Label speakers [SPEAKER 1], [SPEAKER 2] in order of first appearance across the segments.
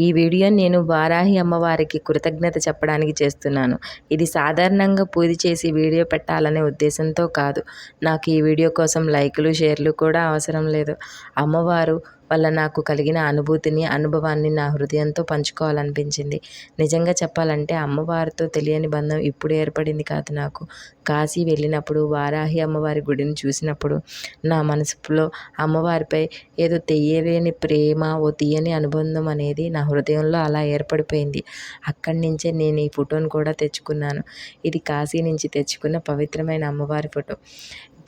[SPEAKER 1] ఈ వీడియో నేను వారాహి అమ్మవారికి కృతజ్ఞత చెప్పడానికి చేస్తున్నాను. ఇది సాధారణంగా పూజ చేసి వీడియో పెట్టాలనే ఉద్దేశంతో కాదు. నాకు ఈ వీడియో కోసం లైకులు షేర్లు కూడా అవసరం లేదు. అమ్మవారు వల్ల నాకు కలిగిన అనుభూతిని అనుభవాన్ని నా హృదయంతో పంచుకోవాలనిపించింది. నిజంగా చెప్పాలంటే అమ్మవారితో తెలియని బంధం ఇప్పుడు ఏర్పడింది కాదు నాకు. కాశీ వెళ్ళినప్పుడు వారాహి అమ్మవారి గుడిని చూసినప్పుడు నా మనసులో అమ్మవారిపై ఏదో తెలియలేని ప్రేమ ఓ తీయని అనుబంధం అనేది నా హృదయంలో అలా ఏర్పడిపోయింది. అక్కడి నుంచే నేను ఈ ఫోటోను కూడా తెచ్చుకున్నాను. ఇది కాశీ నుంచి తెచ్చుకున్న పవిత్రమైన అమ్మవారి ఫోటో.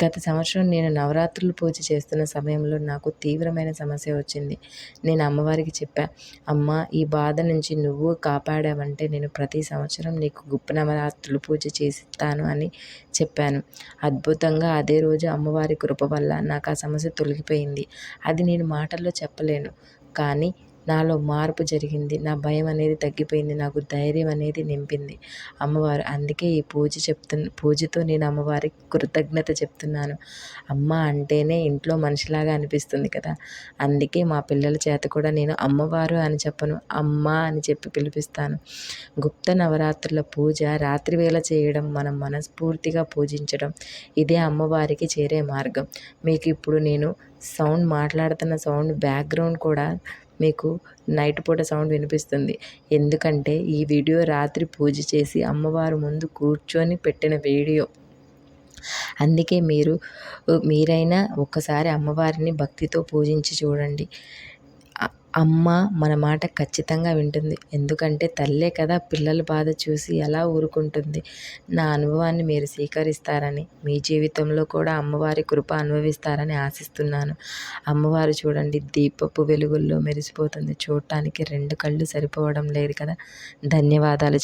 [SPEAKER 1] గత సంవత్సరం నేను నవరాత్రులు పూజ చేస్తున్న సమయంలో నాకు తీవ్రమైన సమస్య వచ్చింది. నేను అమ్మవారికి చెప్పా అమ్మ ఈ బాధ నుంచి నువ్వు కాపాడావంటే నేను ప్రతి సంవత్సరం నీకు గుప్ప నవరాత్రులు పూజ చేసిస్తాను అని చెప్పాను. అద్భుతంగా అదే రోజు అమ్మవారి కృప వల్ల నాకు ఆ సమస్య తొలగిపోయింది. అది నేను మాటల్లో చెప్పలేను. కానీ నాలో మార్పు జరిగింది. నా భయం అనేది తగ్గిపోయింది. నాకు ధైర్యం అనేది నింపింది. అమ్మవారు అందుకే ఈ పూజ చెప్తున్న పూజతో నేను అమ్మవారికి కృతజ్ఞత చెప్తున్నాను. అమ్మ అంటేనే ఇంట్లో మనిషిలాగా అనిపిస్తుంది కదా. అందుకే మా పిల్లల చేత కూడా నేను అమ్మవారు అని చెప్పను అమ్మ అని చెప్పి పిలిపిస్తాను. గుప్త నవరాత్రుల పూజ రాత్రి వేళ చేయడం మనం మనస్ఫూర్తిగా పూజించడం ఇదే అమ్మవారికి చేరే మార్గం. మీకు ఇప్పుడు నేను సౌండ్ మాట్లాడుతున్న సౌండ్ బ్యాక్గ్రౌండ్ కూడా మీకు నైట్ పూట సౌండ్ వినిపిస్తుంది. ఎందుకంటే ఈ వీడియో రాత్రి పూజ చేసి అమ్మవారు ముందు కూర్చొని పెట్టిన వీడియో. అందుకే మీరు మీరైనా ఒక్కసారి అమ్మవారిని భక్తితో పూజించి చూడండి. అమ్మ మన మాట ఖచ్చితంగా వింటుంది. ఎందుకంటే తల్లే కదా పిల్లల బాధ చూసి ఎలా ఊరుకుంటుంది. నా అనుభవాన్ని మీరు స్వీకరిస్తారని మీ జీవితంలో కూడా అమ్మవారి కృప అనుభవిస్తారని ఆశిస్తున్నాను. అమ్మవారు చూడండి దీపపు వెలుగుల్లో మెరిసిపోతుంది. చూడటానికి రెండు కళ్ళు సరిపోవడం లేదు కదా. ధన్యవాదాలు